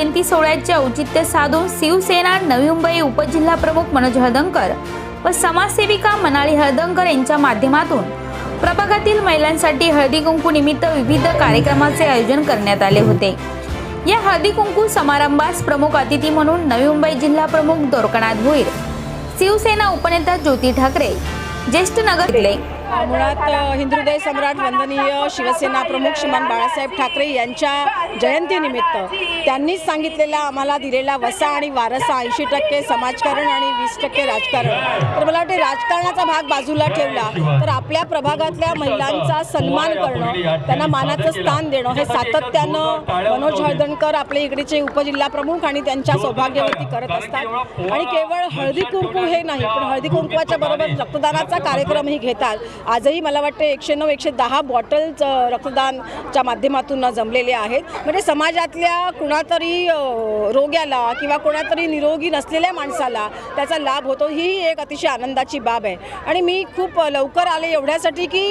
जयंती सोहळ्याचे औचित्य साधून शिवसेना नवी मुंबई उपजिल्हा प्रमुख मनोज हळदंकर व समाजसेविका मनाली हळदंकर यांच्या माध्यमातून प्रभागातील महिलांसाठी हळदी कुंकू निमित्त विविध कार्यक्रमाचे आयोजन करण्यात आले होते. या हळदी कुंकू समारंभास प्रमुख अतिथी म्हणून नवी मुंबई जिल्हा प्रमुख दोरकनाथ भुईर शिवसेना उपनेता ज्योती ठाकरे ज्येष्ठ नगर मुळात हिंदुदय सम्राट वंदनीय शिवसेना प्रमुख श्रीमान बाळासाहेब ठाकरे यांच्या जयंतीनिमित्त त्यांनीच सांगितलेला आम्हाला दिलेला वसा आणि वारसा ऐंशी टक्के समाजकारण आणि वीस टक्के राजकारण. तर मला वाटते राजकारणाचा भाग बाजूला ठेवला तर आपल्या प्रभागातल्या महिलांचा सन्मान करणं त्यांना मानाचं स्थान देणं हे सातत्यानं मनोज हळदणकर आपले इकडेचे उपजिल्हा प्रमुख आणि त्यांच्या सौभाग्यवती करत असतात. आणि केवळ हळदी कुंकू हे नाही पण हळदी कुंकवाच्या बरोबर रक्तदानाचा कार्यक्रमही घेतात. आजही मला वाटते एकशे नऊ एकशे दहा बॉटल्स रक्तदानच्या माध्यमातून जमलेले आहेत. म्हणजे समाजातल्या कुणातरी रोग्याला किंवा कोणातरी निरोगी नसलेल्या माणसाला त्याचा लाभ होतो ही एक अतिशय आनंदाची बाब आहे. आणि मी खूप लवकर आले एवढ्यासाठी की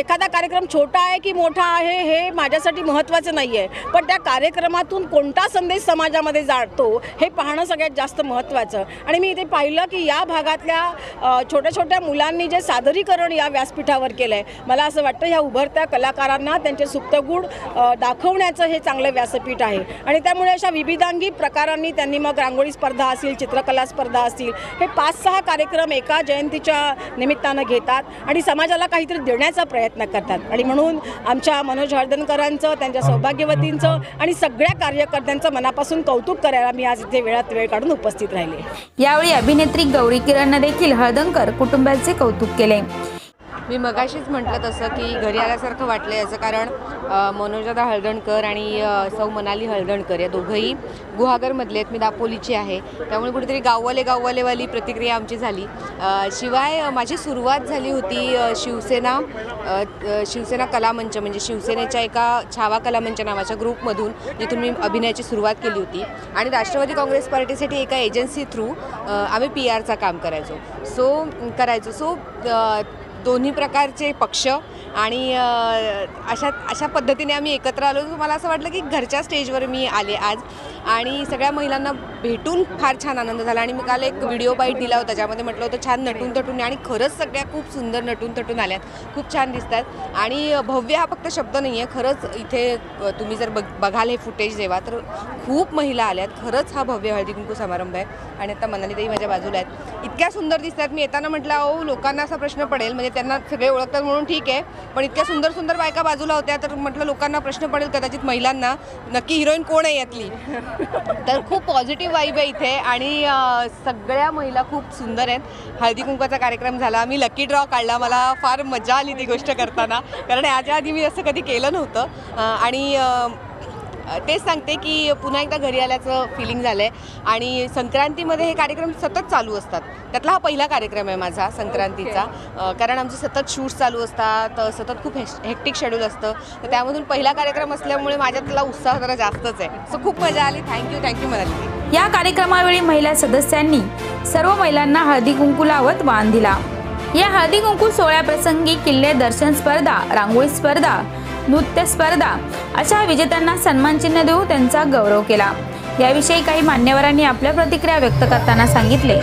एखादा कार्यक्रम छोटा आहे की मोठा आहे हे माझ्यासाठी महत्त्वाचं नाही आहे पण त्या कार्यक्रमातून कोणता संदेश समाजामध्ये जातो हे पाहणं सगळ्यात जास्त महत्त्वाचं. आणि मी इथे पाहिलं की या भागातल्या छोट्या छोट्या मुलांनी जे सादरीकरण या व्यासपीठावर केलं आहे मला असं वाटतं ह्या उभरत्या कलाकारांना त्यांचे सुप्तगुण अ, शिकवण्याचं हे चांगलं व्यासपीठ आहे. आणि त्यामुळे अशा विविधांगी प्रकारांनी त्यांनी मग रांगोळी स्पर्धा असतील चित्रकला स्पर्धा असतील हे पाच सहा कार्यक्रम एका जयंतीच्या निमित्तानं घेतात आणि समाजाला काहीतरी देण्याचा प्रयत्न करतात. आणि म्हणून आमच्या मनोज हळदणकरांचं त्यांच्या सौभाग्यवतींचं आणि सगळ्या कार्यकर्त्यांचं मनापासून कौतुक करायला मी आज इथे वेळात वेळ काढून उपस्थित राहिले. यावेळी अभिनेत्री गौरी किरणनं देखील हळदंकर कुटुंबाचे कौतुक केले. मी मगाशीच म्हटलं तसं की घरी आल्यासारखं वाटलं याचं कारण मनोजदा हळदणकर आणि सौ मनाली हळदणकर या दोघंही गुहागरमधले आहेत. मी दापोलीची आहे. त्यामुळे कुठेतरी गाववाले गाववालेवाली प्रतिक्रिया आमची झाली. शिवाय माझी सुरुवात झाली होती शिवसेना शिवसेना कलामंच म्हणजे शिवसेनेच्या एका छावा कलामंच नावाच्या ग्रुपमधून जिथून मी अभिनयाची सुरुवात केली होती. आणि राष्ट्रवादी काँग्रेस पार्टीसाठी एका एजन्सी थ्रू आम्ही पी आरचं काम करायचो. सो करायचो. सो दोन्ही प्रकारचे पक्ष आणि अशा अशा पद्धतीने आम्ही एकत्र आलो. मला असं वाटलं की घरच्या स्टेजवर मी आले आज? आणि सगळ्या महिलांना भेटून फार छान आनंद झाला. आणि मी काल एक व्हिडिओ बाईट दिला होता ज्यामध्ये म्हटलं होतं छान नटून तटून आणि खरंच सगळ्या खूप सुंदर नटून तटून आल्यात. खूप छान दिसतात. आणि भव्य हा फक्त शब्द नाही आहे खरंच इथे तुम्ही जर बघ बघाल हे फुटेज जेव्हा तर खूप महिला आल्यात. खरंच हा भव्य हळदी कुंकू समारंभ आहे. आणि आता मनालीताई माझ्या बाजूला आहेत. इतक्या सुंदर दिसतात. मी येताना म्हटलं अहो लोकांना असा प्रश्न पडेल. म्हणजे त्यांना सगळे ओळखतात म्हणून ठीक आहे. पण इतक्या सुंदर सुंदर बायका बाजूला होत्या तर म्हटलं लोकांना प्रश्न पडेल कदाचित महिलांना. नक्की हिरोईन कोण आहे यातली? तर खूप पॉझिटिव्ह वाईब आहे इथे आणि सगळ्या महिला खूप सुंदर आहेत. हळदी कुंकवाचा कार्यक्रम झाला. मी लकी ड्रॉ काढला. मला फार मजा आली ती गोष्ट करताना. कारण याच्या आधी मी असं कधी केलं नव्हतं. आणि तेच सांगते की पुन्हा एकदा घरी आल्याचं फिलिंग झालं आहे आणि संक्रांतीमध्ये हे कार्यक्रम सतत चालू असतात. त्यातला हा पहिला कार्यक्रम आहे माझा संक्रांतीचा. कारण आमचे सतत शूट्स चालू असतात सतत खूप हेक्टिक शेड्यूल असतं. तर त्यामधून पहिला कार्यक्रम असल्यामुळे माझ्यातला उत्साह जरा जास्तच आहे. सो खूप मजा आली. थँक्यू थँक्यू म्हणाली या कार्यक्रमावेळी महिला सदस्यांनी सर्व महिलांना हळदी कुंकू लावत वाण दिला. या हळदी कुंकू सोहळ्याप्रसंगी किल्ले दर्शन स्पर्धा रांगोळी स्पर्धा नृत्य स्पर्धा अशा विजेत्यांना सन्मानचिन्ह देऊन त्यांचा गौरव केला याविषयी काही मान्यवरांनी आपल्या प्रतिक्रिया व्यक्त करताना सांगितले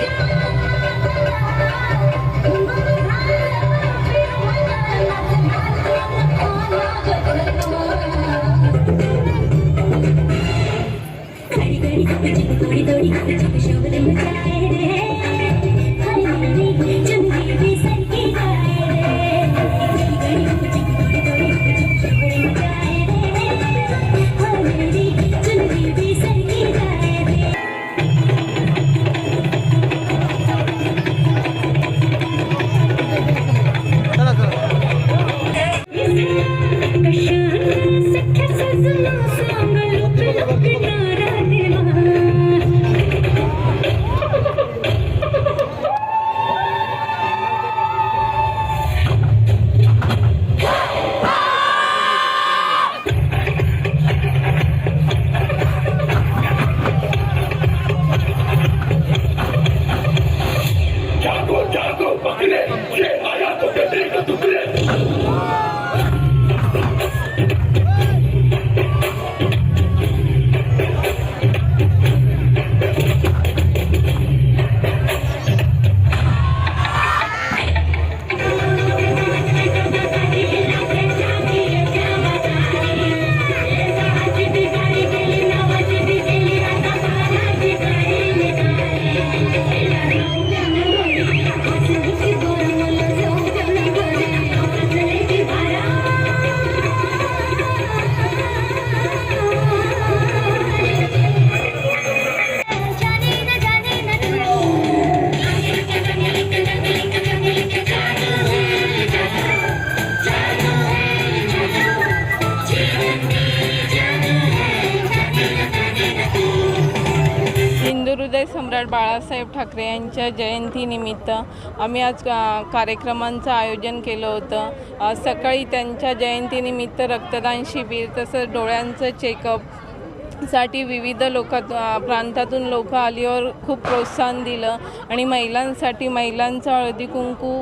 सम्राट बाळासाहेब ठाकरे यांच्या जयंतीनिमित्त आम्ही आज कार्यक्रमांचं आयोजन केलं होतं. सकाळी त्यांच्या जयंतीनिमित्त रक्तदान शिबिर तसंच डोळ्यांचं चेकअपसाठी विविध लोक प्रांतातून लोक आलीवर खूप प्रोत्साहन दिलं आणि महिलांसाठी महिलांचा हळदी कुंकू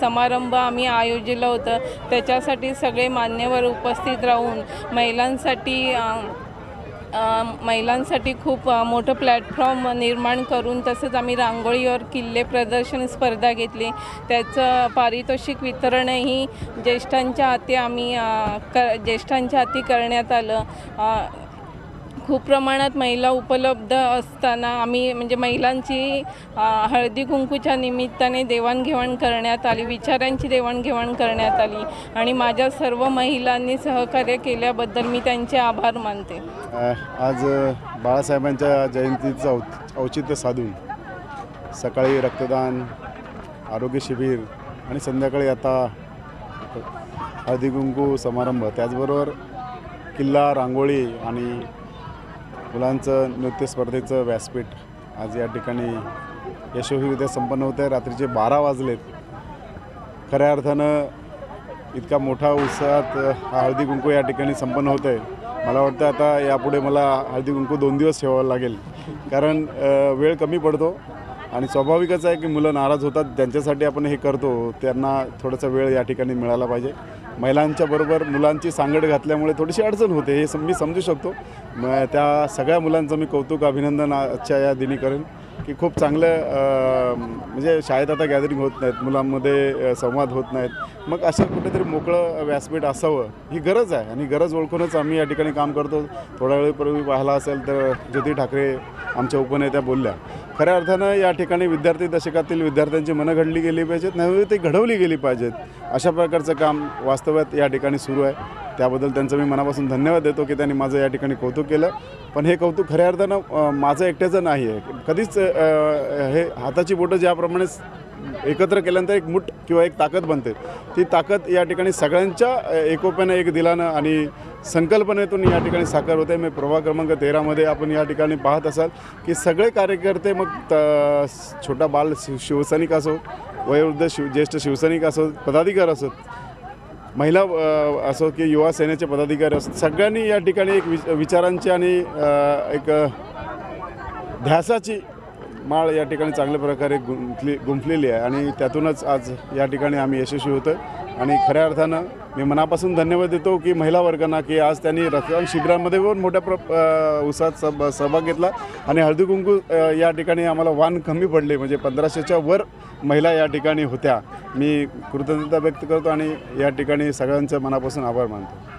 समारंभ आम्ही आयोजिलं होतं. त्याच्यासाठी सगळे मान्यवर उपस्थित राहून महिलांसाठी महिलांसाठी खूप मोठं प्लॅटफॉर्म निर्माण करून तसंच आम्ही रांगोळीवर किल्ले प्रदर्शन स्पर्धा घेतली. त्याचं पारितोषिक वितरणही ज्येष्ठांच्या हाती आम्ही क ज्येष्ठांच्या हाती करण्यात आलं. खूप प्रमाणात महिला उपलब्ध असताना आम्ही म्हणजे महिलांची हळदी कुंकूच्या निमित्ताने देवाणघेवाण करण्यात आली विचारांची देवाणघेवाण करण्यात आली आणि माझ्या सर्व महिलांनी सहकार्य केल्याबद्दल मी त्यांचे आभार मानते. आज बाळासाहेबांच्या जयंतीचं औ औचित्य साधून सकाळी रक्तदान आरोग्य शिबिर आणि संध्याकाळी आता हळदी कुंकू समारंभ. त्याचबरोबर किल्ला रांगोळी आणि मुलांचं नृत्य स्पर्धेचं व्यासपीठ आज या ठिकाणी यशस्वीरित्या संपन्न होत आहे. रात्रीचे बारा वाजलेत. खऱ्या अर्थानं इतका मोठा उत्साहात हा हळदी कुंकू या ठिकाणी संपन्न होतं आहे. मला वाटतं आता यापुढे मला हळदी कुंकू दोन दिवस ठेवावं लागेल. कारण वेळ कमी पडतो. आणि स्वाभाविकच आहे की मुलं नाराज होतात. त्यांच्यासाठी आपण हे करतो त्यांना थोडासा वेळ या ठिकाणी मिळाला पाहिजे. महिलांच्या बरोबर मुलांची सांगड घातल्यामुळे थोडीशी अडचण होते हे मी समजू शकतो. त्या सगळ्या मुलांचं मी कौतुक अभिनंदन आजच्या या दिनी करेन की खूप चांगलं म्हणजे शाळेत आता गॅदरिंग होत नाहीत मुलांमध्ये संवाद होत नाहीत. मग असं कुठेतरी मोकळं व्यासपीठ असावं ही गरज आहे आणि गरज ओळखूनच आम्ही या ठिकाणी काम करतो. थोड्या वेळपूर्वी पाहिला असेल तर ज्योती ठाकरे आमच्या उपनेत्या बोलल्या. खऱ्या अर्थानं या ठिकाणी विद्यार्थी दशकातील विद्यार्थ्यांची मनं घडली गेली पाहिजेत नव्हे ती घडवली गेली पाहिजेत. अशा प्रकारचं काम वास्तव्यात या ठिकाणी सुरू आहे. त्याबद्दल त्यांचं मी मनापासून धन्यवाद देतो की त्यांनी माझं या ठिकाणी कौतुक केलं. पण हे कौतुक खऱ्या अर्थानं माझं एकट्याचं नाही आहे. कधीच हे हाताची बोटं ज्याप्रमाणे एकत्र केल्यानंतर एक मुठ किंवा एक ताकद बनते. ती ताकद या ठिकाणी सगळ्यांच्या एकोप्यानं एक दिलानं आणि संकल्पनेतून या ठिकाणी साकार होते. मी प्रभाग क्रमांक तेरामध्ये आपण या ठिकाणी पाहत असाल की सगळे कार्यकर्ते मग त छोटा बाल शिव शिवसैनिक असो वयोवृद्ध शिव ज्येष्ठ शिवसैनिक असो पदाधिकारी असोत महिला असो की युवा सेनेचे पदाधिकारी असो सगळ्यांनी या ठिकाणी एक विच विचारांची आणि एक ध्यासाची माळ या ठिकाणी चांगल्या प्रकारे गुंफली गुंफलेली आहे. आणि त्यातूनच आज या ठिकाणी आम्ही यशस्वी होतो आहे आणि खऱ्या अर्थानं मी मनापासून धन्यवाद देतो की महिला वर्गांना की आज त्यांनी रक्तदान शिबिरांमध्ये पण मोठ्या प्र उसात उत्साहात सह सहभाग घेतला. आणि हळदी कुंकू या ठिकाणी आम्हाला वाण कमी पडले. म्हणजे पंधराशेच्या वर महिला या ठिकाणी होत्या. मी कृतज्ञता व्यक्त करतो आणि या ठिकाणी सगळ्यांचं मनापासून आभार मानतो.